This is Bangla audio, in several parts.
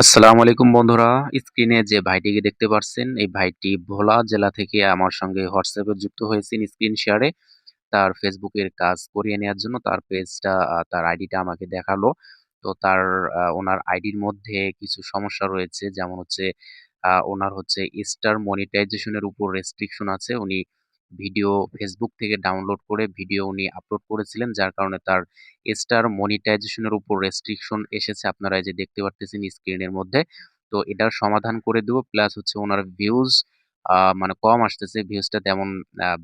আসসালামু আলাইকুম বন্ধুরা, স্ক্রিনে যে ভাইটিকে দেখতে পাচ্ছেন এই ভাইটি ভোলা জেলা থেকে আমার সঙ্গে হোয়াটসঅ্যাপে যুক্ত হয়েছেন স্ক্রিন শেয়ারে। তার ফেসবুকের কাজ করিয়ে নেওয়ার জন্য তার পেজটা তার আইডিটা আমাকে দেখাল। তো তার ওনার আইডির মধ্যে কিছু সমস্যা রয়েছে, যেমন হচ্ছে ওনার হচ্ছে স্টার মনিটাইজেশনের উপর রেস্ট্রিকশন আছে। উনি ভিডিও ফেসবুক থেকে ডাউনলোড করে ভিডিও উনি আপলোড করেছিলেন, যার কারণে তার স্টার মনিটাইজেশনের উপর রেস্ট্রিকশন এসেছে। আপনারা এই যে দেখতে পারতেছেন স্ক্রিনের মধ্যে। তো এটার সমাধান করে দেবো প্লাস হচ্ছে ওনার ভিউজ মানে কম আসতেছে। ভিউজটা তেমন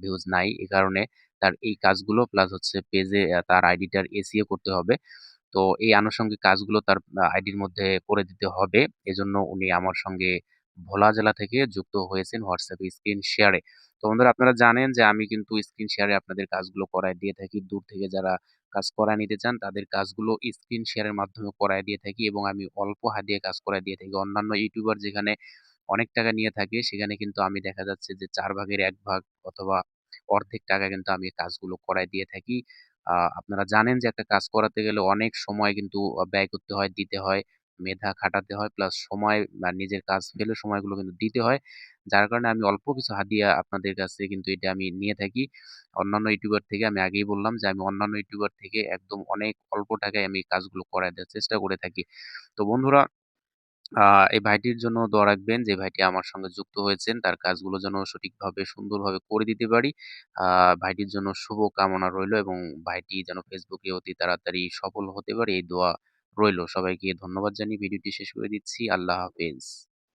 ভিউজ নাই এই কারণে তার এই কাজগুলো প্লাস হচ্ছে পেজে তার আইডিটার এসিও করতে হবে। তো এই আনুষঙ্গিক কাজগুলো তার আইডির মধ্যে করে দিতে হবে। এজন্য উনি আমার সঙ্গে ভোলা জেলা থেকে যুক্ত হয়েছেন হোয়াটসঅ্যাপে স্ক্রিন শেয়ারে। তো বন্ধুরা, আপনারা জানেন যে আমি কিন্তু স্ক্রিন শেয়ারে আপনাদের কাজগুলো করায় দিয়ে থাকি। দূর থেকে যারা কাজ করায় নিতে চান, তাদের কাজগুলো স্ক্রিন শেয়ারের মাধ্যমে করায় দিয়ে থাকি এবং আমি অল্প হাতিয়ে কাজ করায় দিয়ে থাকি। অন্যান্য ইউটিউবার যেখানে অনেক টাকা নিয়ে থাকে, সেখানে কিন্তু আমি দেখা যাচ্ছে যে চার ভাগের এক ভাগ অথবা অর্ধেক টাকা কিন্তু আমি কাজগুলো করায় দিয়ে থাকি। আপনারা জানেন যে একটা কাজ করাতে গেলে অনেক সময় কিন্তু ব্যয় করতে হয়, দিতে হয়। মেধা খাটাতে হয় প্লাস সময় বা নিজের কাজ ফেলে সময়গুলো কিন্তু দিতে হয়। যার কারণে আমি অল্প কিছু হাদিয়া আপনাদের কাছে কিন্তু এটা আমি নিয়ে থাকি। অন্যান্য ইউটিউবার থেকে আমি আগেই বললাম যে আমি অন্যান্য ইউটিউবার থেকে একদম অনেক অল্প টাকায় আমি কাজগুলো করায় দেওয়ার চেষ্টা করে থাকি। তো বন্ধুরা এই ভাইটির জন্য দোয়া রাখবেন যে ভাইটি আমার সঙ্গে যুক্ত হয়েছেন। তার কাজগুলো যেন সঠিকভাবে সুন্দরভাবে করে দিতে পারি। ভাইটির জন্য শুভ কামনা রইল এবং ভাইটি যেন ফেসবুকে অতি তাড়াতাড়ি সফল হতে পারে এই দোয়া রইল। সবাইকে ধন্যবাদ জানিয়ে ভিডিওটি শেষ করে দিচ্ছি। আল্লাহ হাফেজ।